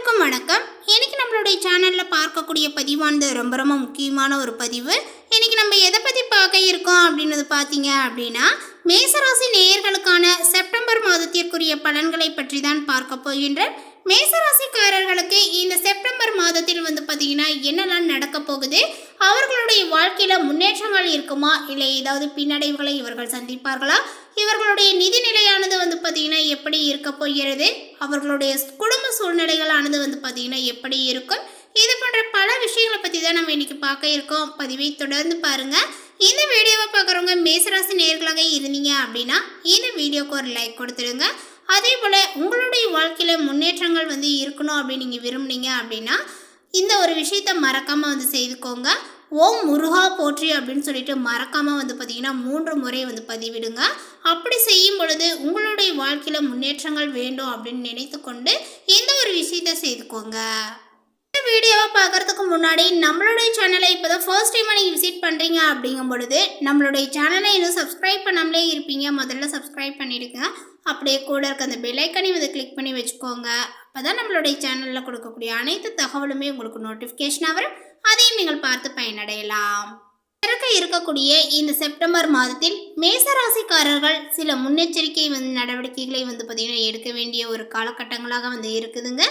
அனைவருக்கும் வணக்கம். இன்னைக்கு நம்மளுடைய சேனலில் பார்க்கக்கூடிய பதிவானது ரொம்ப ரொம்ப முக்கியமான ஒரு பதிவு. இன்னைக்கு நம்ம எதை பற்றி பார்க்க இருக்கோம் அப்படின்றது பார்த்தீங்க அப்படின்னா மேசராசி நேயர்களுக்கான செப்டம்பர் மாதத்திற்குரிய பலன்களை பற்றி தான் பார்க்க போகின்றேன் மேசராசிக்காரர்களுக்கு இந்த செப்டம்பர் மாதத்தில் வந்து பார்த்தீங்கன்னா என்னெல்லாம் நடக்க போகுது? அவர்களுடைய வாழ்க்கையில் முன்னேற்றங்கள் இருக்குமா? இல்லை ஏதாவது பின்னடைவுகளை இவர்கள் சந்திப்பார்களா? இவர்களுடைய நிதி நிலையானது வந்து பார்த்தீங்கன்னா எப்படி இருக்க போகிறது? அவர்களுடைய குடும்ப சூழ்நிலைகளானது வந்து பார்த்தீங்கன்னா எப்படி இருக்கும்? இது போன்ற பல விஷயங்களை பற்றி தான் நம்ம இன்றைக்கி பார்க்க இருக்கோம். பதிவை தொடர்ந்து பாருங்கள் இந்த வீடியோவை பார்க்குறவங்க மேசராசி நேர்களாக இருந்தீங்க அப்படின்னா இந்த வீடியோக்கு ஒரு லைக் கொடுத்துருங்க அதே போல் உங்களுடைய வாழ்க்கையில் முன்னேற்றங்கள் வந்து இருக்கணும் அப்படின்னு நீங்கள் விரும்புனீங்க அப்படின்னா இந்த ஒரு விஷயத்த மறக்காமல் வந்து செய்துக்கோங்க. ஓம் முருகா போற்றி அப்படின்னு சொல்லிட்டு மறக்காமல் வந்து பார்த்தீங்கன்னா மூன்று முறை வந்து பதிவிடுங்க. அப்படி செய்யும் பொழுது உங்களுடைய வாழ்க்கையில் முன்னேற்றங்கள் வேண்டும் அப்படின்னு நினைத்து கொண்டு எந்த ஒரு விஷயத்த செய்துக்கோங்க. இந்த வீடியோவை பார்க்கறதுக்கு முன்னாடி நம்மளுடைய சேனலை இப்போ தான் ஃபர்ஸ்ட் டைமாக நீங்கள் விசிட் பண்ணுறீங்க அப்படிங்கும் பொழுது நம்மளுடைய சேனலை இன்னும் சப்ஸ்கிரைப் பண்ணாமலே இருப்பீங்க. முதல்ல சப்ஸ்கிரைப் பண்ணிடுங்க. அப்படியே கூட இருக்க அந்த பெல்லைக்கனையும் வந்து கிளிக் பண்ணி வச்சுக்கோங்க. அப்போ தான் நம்மளுடைய சேனலில் கொடுக்கக்கூடிய அனைத்து தகவலுமே உங்களுக்கு நோட்டிஃபிகேஷனாக வரும். அதையும் நீங்கள் பார்த்து பயனடையலாம். பிறக்க இருக்கக்கூடிய இந்த செப்டம்பர் மாதத்தில் மேசராசிக்காரர்கள் சில முன்னெச்சரிக்கை வந்து நடவடிக்கைகளை வந்து பார்த்திங்கன்னா எடுக்க வேண்டிய ஒரு காலகட்டங்களாக வந்து இருக்குதுங்க.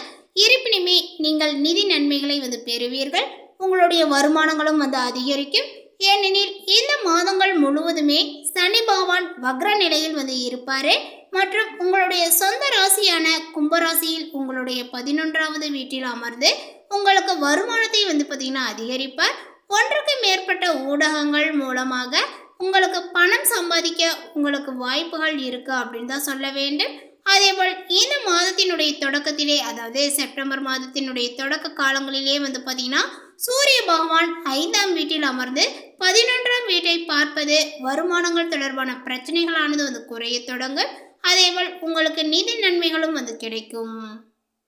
இருப்பினுமே நீங்கள் நிதி நன்மைகளை வந்து பெறுவீர்கள். உங்களுடைய வருமானங்களும் வந்து அதிகரிக்கும். ஏனெனில் இந்த மாதங்கள் முழுவதுமே சனி பகவான் வக்ர நிலையில் வந்து இருப்பார். மற்றும் உங்களுடைய சொந்த ராசியான கும்பராசியில் உங்களுடைய பதினொன்றாவது வீட்டில் அமர்ந்து உங்களுக்கு வருமானத்தை வந்து பார்த்திங்கன்னா அதிகரிப்பார். ஒன்றுக்கு மேற்பட்ட ஊடகங்கள் மூலமாக உங்களுக்கு பணம் சம்பாதிக்க உங்களுக்கு வாய்ப்புகள் இருக்கு அப்படின்னு தான் சொல்ல வேண்டும். அதேபோல் இந்த மாதத்தினுடைய தொடக்கத்திலே அதாவது செப்டம்பர் மாதத்தினுடைய தொடக்க காலங்களிலே வந்து பார்த்தீங்கன்னா சூரிய பகவான் ஐந்தாம் வீட்டில் அமர்ந்து பதினொன்றாம் வீட்டை பார்ப்பது வருமானங்கள் தொடர்பான பிரச்சனைகளானது வந்து குறைய தொடங்கும். அதேபோல் உங்களுக்கு நிதி நன்மைகளும் வந்து கிடைக்கும்.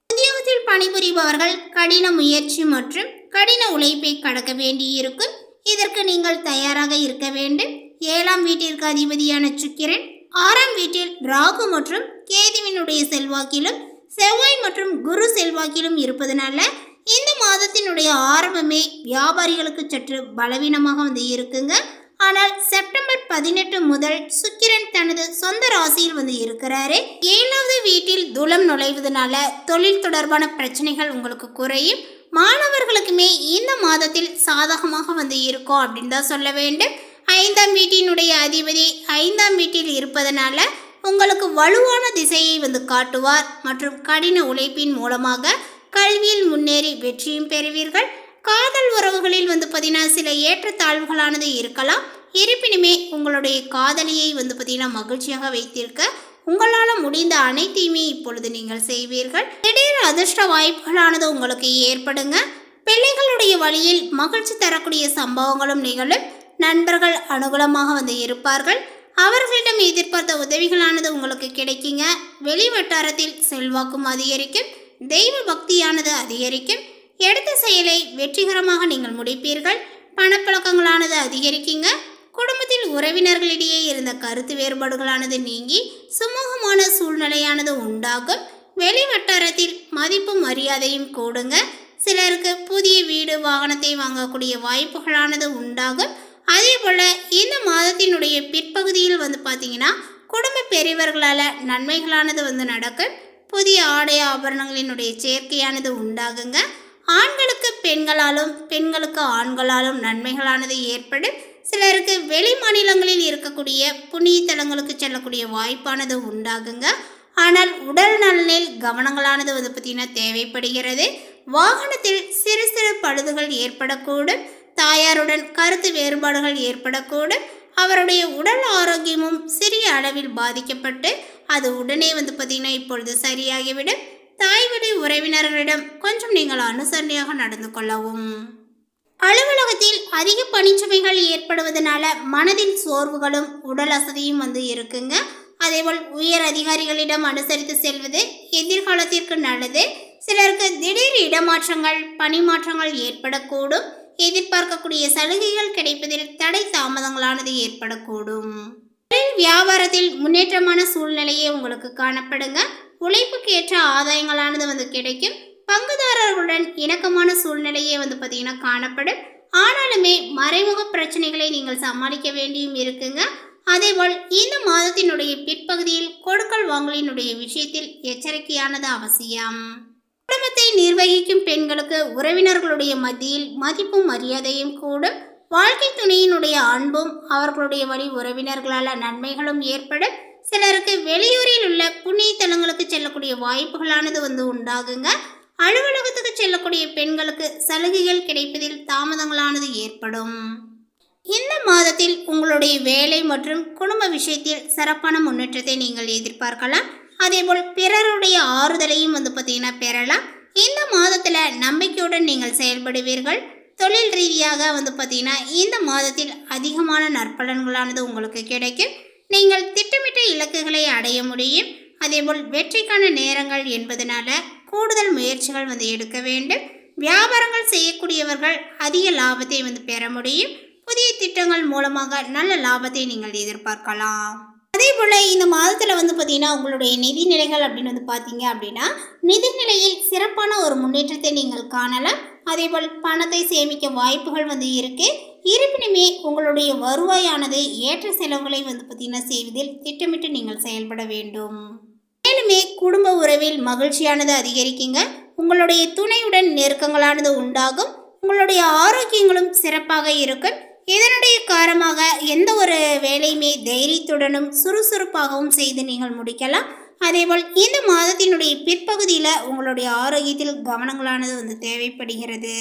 உத்தியோகத்தில் பணிபுரிபவர்கள் கடின முயற்சி மற்றும் கடின உழைப்பை கடக்க வேண்டியிருக்கும். இதற்கு நீங்கள் தயாராக இருக்க வேண்டும். ஏழாம் வீட்டிற்கு அதிபதியான சுக்கிரன் ஆறாம் வீட்டில் ராகு மற்றும் கேதுவினுடைய செல்வாக்கிலும் செவ்வாய் மற்றும் குரு செல்வாக்கிலும் இருப்பதனால இந்த மாதத்தினுடைய ஆரம்பமே வியாபாரிகளுக்கு சற்று பலவீனமாக வந்து இருக்குங்க. ஆனால் செப்டம்பர் பதினெட்டு முதல் சுக்கிரன் தனது சொந்த ராசியில் வந்து இருக்கிறாரு. ஏழாவது வீட்டில் துலம் நுழைவதனால தொழில் தொடர்பான பிரச்சனைகள் உங்களுக்கு குறையும். மாணவர்களுக்குமே இந்த மாதத்தில் சாதகமாக வந்து இருக்கும் அப்படின்னு தான் சொல்ல வேண்டும். ஐந்தாம் வீட்டினுடைய அதிபதி ஐந்தாம் வீட்டில் இருப்பதனால உங்களுக்கு வலுவான திசையை வந்து காட்டுவார் மற்றும் கடின உழைப்பின் மூலமாக கல்வியில் முன்னேறி வெற்றியும் பெறுவீர்கள். காதல் உறவுகளில் வந்து பார்த்தீங்கன்னா சில ஏற்றத்தாழ்வுகளானது இருக்கலாம். இருப்பினுமே உங்களுடைய காதலியை வந்து பார்த்தீங்கன்னா மகிழ்ச்சியாக வைத்திருக்க உங்களால் முடிந்த அனைத்தையுமே இப்பொழுது நீங்கள் செய்வீர்கள். திடீர் அதிர்ஷ்ட வாய்ப்புகளானது உங்களுக்கு ஏற்படுங்க. பிள்ளைகளுடைய வழியில் மகிழ்ச்சி தரக்கூடிய சம்பவங்களும் நிகழும். நண்பர்கள் அனுகூலமாக வந்து இருப்பார்கள். அவர்களிடம் எதிர்பார்த்த உதவிகளானது உங்களுக்கு கிடைக்குங்க. வெளி வட்டாரத்தில் செல்வாக்கும் அதிகரிக்கும். தெய்வ பக்தியானது அதிகரிக்கும். எடுத்த செயலை வெற்றிகரமாக நீங்கள் முடிப்பீர்கள். பணப்பழக்கங்களானது அதிகரிக்குங்க. குடும்பத்தில் உறவினர்களிடையே இருந்த கருத்து வேறுபாடுகளானது நீங்கி சுமூகமான சூழ்நிலையானது உண்டாகும். வெளி வட்டாரத்தில் மதிப்பும் மரியாதையும் கூடுங்க. சிலருக்கு புதிய வீடு வாகனத்தை வாங்கக்கூடிய வாய்ப்புகளானது உண்டாகும். அதே போல் இந்த மாதத்தினுடைய பிற்பகுதியில் வந்து பார்த்தீங்கன்னா குடும்ப பெரியவர்களால் நன்மைகளானது வந்து நடக்கும். புதிய ஆடை ஆபரணங்களினுடைய சேர்க்கையானது உண்டாகுங்க. ஆண்களுக்கு பெண்களாலும் பெண்களுக்கு ஆண்களாலும் நன்மைகளானது ஏற்படும் சிலருக்கு வெளி மாநிலங்களில் இருக்கக்கூடிய புண்ணிய தலங்களுக்கு செல்லக்கூடிய வாய்ப்பானது உண்டாகுங்க. ஆனால் உடல் நலனில் கவனங்களானது வந்து பார்த்தீங்கன்னா தேவைப்படுகிறது. வாகனத்தில் சிறு சிறு பழுதுகள் ஏற்படக்கூடும். தாயாருடன் கருத்து வேறுபாடுகள் ஏற்படக்கூடும். அவருடைய உடல் ஆரோக்கியமும் சிறிய அளவில் பாதிக்கப்பட்டு அது உடனே வந்து பார்த்திங்கன்னா இப்பொழுது சரியாகிவிடும். உறவினர்களிடம் கொஞ்சம் நீங்கள் அனுசரணையாக நடந்து கொள்ளவும். அலுவலகத்தில் அதிக பணிச்சுமைகள் ஏற்படுவதனால மனதின் சோர்வுகளும் உடல் அசதியும் வந்து இருக்குங்க. அதேபோல் உயர் அதிகாரிகளிடம் அனுசரித்து செல்வது எதிர்காலத்திற்கு நல்லது. சிலருக்கு திடீர் இடமாற்றங்கள் பணிமாற்றங்கள் ஏற்படக்கூடும். எதிர்பார்க்கக்கூடிய சலுகைகள் கிடைப்பதில் தடை தாமதங்களானது ஏற்படக்கூடும். வியாபாரத்தில் முன்னேற்றமான சூழ்நிலையே உங்களுக்கு காணப்படுங்க. உழைப்புக்கு ஏற்ற ஆதாயங்களானது வந்து கிடைக்கும். பங்குதாரர்களுடன் இணக்கமான சூழ்நிலையே வந்து பார்த்தீங்கன்னா காணப்படும். ஆனாலுமே மறைமுக பிரச்சனைகளை நீங்கள் சமாளிக்க வேண்டியும் இருக்குங்க. அதேபோல் இந்த மாதத்தினுடைய பிற்பகுதியில் கொடுக்கல் வாங்கலினுடைய விஷயத்தில் எச்சரிக்கையானது அவசியம். குடும்பத்தை நிர்வகிக்கும் பெண்களுக்கு உறவினர்களுடைய மத்தியில் மதிப்பும் மரியாதையும் கூடும். வாழ்க்கை துணையினுடைய அன்பும் அவர்களுடைய வழி உறவினர்களால் நன்மைகளும் ஏற்படும். சிலருக்கு வெளியூரில் உள்ள புண்ணிய தலங்களுக்கு செல்லக்கூடிய வாய்ப்புகளானது வந்து உண்டாகுங்க. அலுவலகத்துக்கு செல்லக்கூடிய பெண்களுக்கு சலுகைகள் கிடைப்பதில் தாமதங்களானது ஏற்படும். இந்த மாதத்தில் உங்களுடைய வேலை மற்றும் குடும்ப விஷயத்தில் சிறப்பான முன்னேற்றத்தை நீங்கள் எதிர்பார்க்கலாம். அதேபோல் பிறருடைய ஆறுதலையும் வந்து பார்த்தீங்கன்னா பெறலாம். இந்த மாதத்தில் நம்பிக்கையுடன் நீங்கள் செயல்படுவீர்கள். தொழில் ரீதியாக வந்து பார்த்தீங்கன்னா இந்த மாதத்தில் அதிகமான நற்பலன்களானது உங்களுக்கு கிடைக்கும். நீங்கள் திட்டமிட்ட இலக்குகளை அடைய முடியும். அதேபோல் வெற்றிக்கான நேரங்கள் என்பதனால கூடுதல் முயற்சிகள் வந்து எடுக்க வேண்டும். வியாபாரங்கள் செய்யக்கூடியவர்கள் அதிக லாபத்தை வந்து பெற முடியும். புதிய திட்டங்கள் மூலமாக நல்ல லாபத்தை நீங்கள் எதிர்பார்க்கலாம். அதே போல் இந்த மாதத்தில் வந்து பார்த்தீங்கன்னா உங்களுடைய நிதி நிலைகள் அப்படின்னு வந்து பார்த்தீங்க அப்படின்னா நிதி நிலையில் சிறப்பான ஒரு முன்னேற்றத்தை நீங்கள் காணலாம். அதேபோல் பணத்தை சேமிக்க வாய்ப்புகள் வந்து இருக்குது இருப்பினுமே உங்களுடைய வருவாயானது ஏற்ற செலவுகளை வந்து பார்த்தீங்கன்னா செய்வதில் திட்டமிட்டு நீங்கள் செயல்பட வேண்டும். மேலுமே குடும்ப உறவில் மகிழ்ச்சியானது அதிகரிக்குங்க. உங்களுடைய துணையுடன் நெருக்கங்களானது உண்டாகும். உங்களுடைய ஆரோக்கியங்களும் சிறப்பாக இருக்கும். இதனுடைய காரணமாக எந்த ஒரு வேலையுமே தைரியத்துடனும் சுறுசுறுப்பாகவும் செய்து நீங்கள் முடிக்கலாம். அதேபோல் இந்த மாதத்தினுடைய பிற்பகுதியில் உங்களுடைய ஆரோக்கியத்தில் கவனங்களானது வந்து தேவைப்படுகிறது.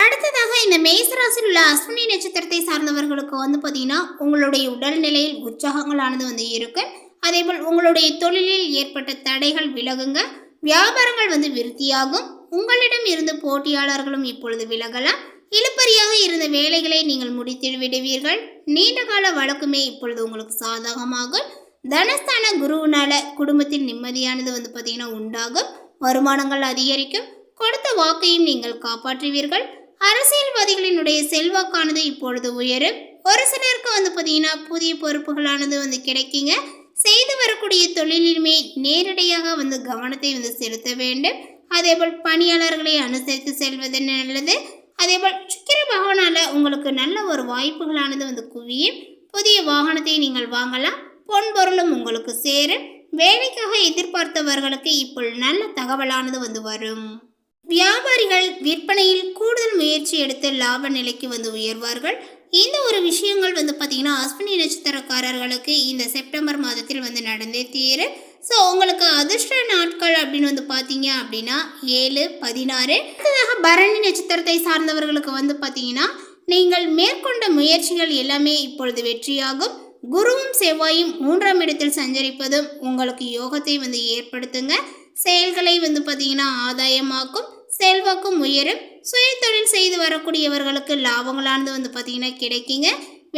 அடுத்ததாக இந்த மேசராசியில் உள்ள அஸ்வினி நட்சத்திரத்தை சார்ந்தவர்களுக்கு வந்து பார்த்தீங்கன்னா உங்களுடைய உடல்நிலையில் உற்சாகங்களானது வந்து இருக்கும் அதேபோல் உங்களுடைய தொழிலில் ஏற்பட்ட தடைகள் விலகுங்க. வியாபாரங்கள் வந்து விருத்தியாகும். உங்களிடம் இருந்து போட்டியாளர்களும் இப்பொழுது விலகலாம். இழுப்பறியாக இருந்த வேலைகளை நீங்கள் முடித்து விடுவீர்கள். நீண்ட கால வழக்குமே இப்பொழுது உங்களுக்கு சாதகமாகும் தனஸ்தான குருவினால குடும்பத்தில் நிம்மதியானது வந்து பார்த்தீங்கன்னா உண்டாகும். வருமானங்கள் அதிகரிக்கும். கொடுத்த வாக்கையும் நீங்கள் காப்பாற்றுவீர்கள். அரசியல்வாதிகளினுடைய செல்வாக்கானது இப்பொழுது உயரும். ஒரு சிலருக்கு வந்து பார்த்தீங்கன்னா புதிய பொறுப்புகளானது வந்து கிடைக்குங்க. செய்து வரக்கூடிய தொழிலின்மை நேரடியாக வந்து கவனத்தை வந்து செலுத்த வேண்டும். அதேபோல் பணியாளர்களை அனுசரித்து செல்வது நல்லது. அதேபோல் சுக்கிர பகவானால் உங்களுக்கு நல்ல ஒரு வாய்ப்புகளானது வந்து குவியும். புதிய வாகனத்தை நீங்கள் வாங்கலாம். பொன் பொருளும் உங்களுக்கு சேரும். வேலைக்காக எதிர்பார்த்தவர்களுக்கு இப்போ நல்ல தகவலானது வந்து வரும். வியாபாரிகள் விற்பனையில் கூடுதல் முயற்சி எடுத்து லாப நிலைக்கு வந்து உயர்வார்கள். இந்த ஒரு விஷயங்கள் வந்து பார்த்திங்கன்னா அஸ்வினி நட்சத்திரக்காரர்களுக்கு இந்த செப்டம்பர் மாதத்தில் வந்து நடந்தே தீரும். ஸோ உங்களுக்கு அதிர்ஷ்ட அப்படின்னு வந்து பார்த்தீங்க அப்படின்னா ஏழு பதினாறு. அடுத்ததாக பரணி நட்சத்திரத்தை சார்ந்தவர்களுக்கு வந்து பார்த்தீங்கன்னா நீங்கள் மேற்கொண்ட முயற்சிகள் எல்லாமே இப்பொழுது வெற்றியாகும். குருவும் செவ்வாயும் மூன்றாம் இடத்தில் சஞ்சரிப்பதும் உங்களுக்கு யோகத்தை வந்து ஏற்படுத்துங்க. செயல்களை வந்து பார்த்தீங்கன்னா ஆதாயமாக்கும் செல்வாக்கும் உயரும். சுய தொழில் செய்து வரக்கூடியவர்களுக்கு லாபங்களானது வந்து பார்த்தீங்கன்னா கிடைக்குங்க.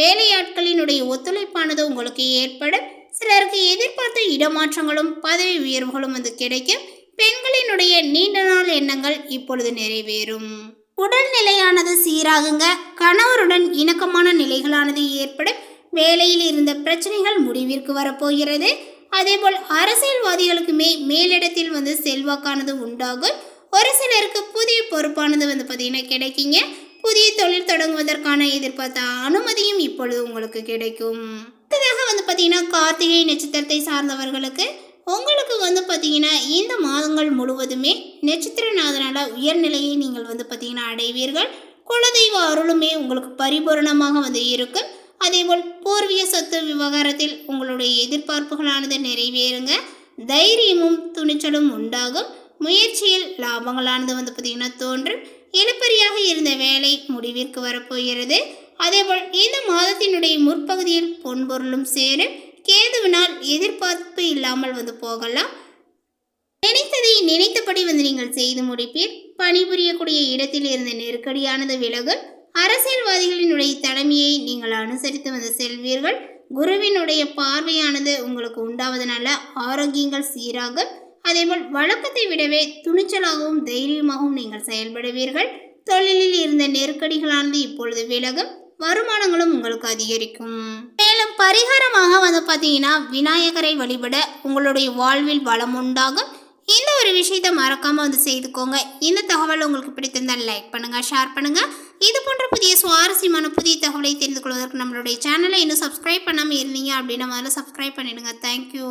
வேலையாட்களினுடைய ஒத்துழைப்பானது உங்களுக்கு ஏற்படும். சிலருக்கு எதிர்பார்த்த இடமாற்றங்களும் பதவி உயர்வுகளும் வந்து கிடைக்கும் பெண்களினுடைய நீண்ட நாள் எண்ணங்கள் இப்பொழுது நிறைவேறும். உடல்நிலையானது சீராகுங்க. கணவருடன் இணக்கமான நிலைகளானது ஏற்படும் வேலையில் இருந்த பிரச்சனைகள் முடிவிற்கு வரப்போகிறது. அதேபோல் அரசியல்வாதிகளுக்குமே மேலிடத்தில் வந்து செல்வாக்கானது உண்டாகும். ஒரு சிலருக்கு புதிய பொறுப்பானது வந்து பார்த்தீங்கன்னா கிடைக்குங்க. புதிய தொழில் தொடங்குவதற்கான எதிர்பார்த்த அனுமதியும் இப்பொழுது உங்களுக்கு கிடைக்கும். அடுத்ததாக வந்து பார்த்தீங்கன்னா கார்த்திகை நட்சத்திரத்தை சார்ந்தவர்களுக்கு உங்களுக்கு வந்து பார்த்தீங்கன்னா இந்த மாதங்கள் முழுவதுமே நட்சத்திரநாதனால உயர்நிலையை நீங்கள் வந்து பார்த்தீங்கன்னா அடைவீர்கள். குலதெய்வ அருளுமே உங்களுக்கு பரிபூரணமாக வந்து இருக்கும். அதேபோல் பூர்வீக சொத்து விவகாரத்தில் உங்களுடைய எதிர்பார்ப்புகளானது நிறைவேறுங்க. தைரியமும் துணிச்சலும் உண்டாகும். முயற்சியில் லாபங்களானது வந்து பார்த்திங்கன்னா தோன்றும். இழுப்பறியாக இருந்த வேலை முடிவிற்கு வரப்போகிறது. அதேபோல் இந்த மாதத்தினுடைய முற்பகுதியில் பொன்பொருளும் சேரும் கேதுவினால் எதிர்பார்ப்பு இல்லாமல் வந்து போகலாம். நினைத்ததை நினைத்தபடி வந்து நீங்கள் செய்து முடிப்பீர். பணிபுரியக்கூடிய இடத்தில் இருந்த நெருக்கடியானது விலகு அரசியல்வாதிகளினுடைய தலைமையை நீங்கள் அனுசரித்து வந்து செல்வீர்கள். குருவினுடைய பார்வையானது உங்களுக்கு உண்டாவதனால ஆரோக்கியங்கள் சீராகும் அதேபோல் வழக்கத்தை விடவே துணிச்சலாகவும் தைரியமாகவும் நீங்கள் செயல்படுவீர்கள். தொழிலில் இருந்த நெருக்கடிகளானது இப்பொழுது விலகும் வருமானங்களும் உங்களுக்கு அதிகரிக்கும். மேலும் பரிகாரமாக வந்து பார்த்தீங்கன்னா விநாயகரை வழிபட உங்களுடைய வாழ்வில் வளம் உண்டாகும். இந்த ஒரு விஷயத்தை மறக்காமல் வந்து செய்துக்கோங்க. இந்த தகவல் உங்களுக்கு பிடித்திருந்தால் லைக் பண்ணுங்கள் ஷேர் பண்ணுங்கள் இது போன்ற புதிய சுவாரஸ்யமான புதிய தகவலை தெரிந்து கொள்வதற்கு நம்மளுடைய சேனலை இன்னும் சப்ஸ்கிரைப் பண்ணாமல் இருந்தீங்க அப்படின்னா முதல்ல சப்ஸ்கிரைப் பண்ணிடுங்க. தேங்க்யூ